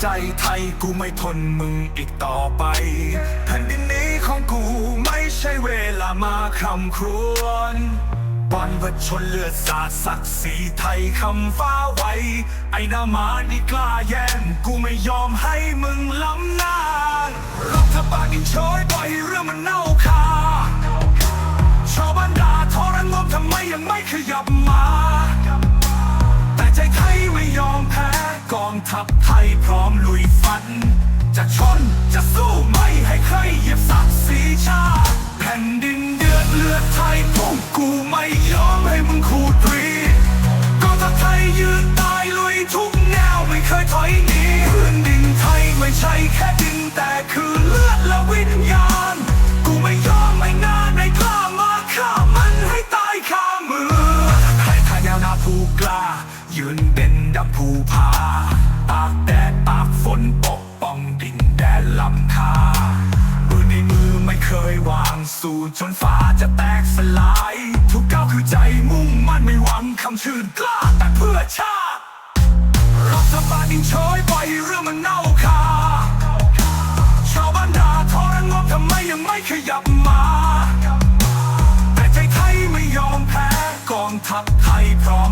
ใจไทยกูไม่ทนมึงอีกต่อไป แผ่นดินนี้ของกูไม่ใช่เวลามาคำครวญบรรพชนเลือดสาดศักดิ์ศรีไทยคำฟ้าไว้ ไอ้หนามานี่กล้าแย่งกูไม่ยอมให้มึงล้ำหน้ารัฐบาลนี่โชยปล่อยเรื่องมันเน่าคาชาวบ้านด่าทรนงมทำไมยังไม่ขยับมา องทัพไทยพร้อมลุยฟัน จะชนจะสู้ไม่ให้ใครเหยียบศักดิ์ศรีชาติแผ่นดินเดือดเลือดไทยพวกกูไม่ยอมให้มึงขูดรีกองทัพไทยยืนตายลุยทุกแนวไม่เคยถอยหนีพื้นดินไทยไม่ใช่แค่ดินแต่คือเลือดและวิญญาณ กูไม่ยอมไม่นานในกล้ามาฆ่ามันให้ตายคามือใครทายแนวหน้าผู้กล้ายืนเป็นดับภูผา ตากแดดตากฝนปกป้องดินแดนลำคาปืนในมือไม่เคยวางสู้จนฟ้าจะแตกสลาย ทุกก้าวคือใจมุ่งมั่นไม่หวังคำชื่นกล้าแต่เพื่อชาติรัฐบาลดินโชยปล่อยเรื่องมันเน่าคาชาวบ้านด่าทรนงทำไมยังไม่ขยับมา แต่ใจไทยไม่ยอมแพ้กองทัพไทยพร้อม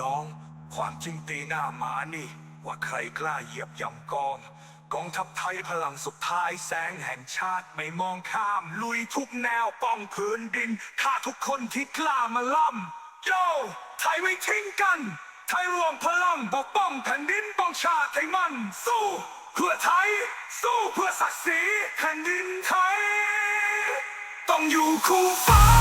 น้อง ความจริงตีหน้าหมานี่ ว่าใครกล้าเหยียบย่ำกอง กองทัพไทยพลังสุดท้ายแสงแห่งชาติไม่มองข้าม ลุยทุกแนวป้องพื้นดินฆ่าทุกคนที่กล้ามาล่ำโยไทยไม่ทิ้งกัน ไทยรวมพลังปกป้องแผ่นดินป้องชาติให้มัน สู้เพื่อไทย สู้เพื่อศักดิ์ศรีแผ่นดินไทย ต้องอยู่คู่ฟ้า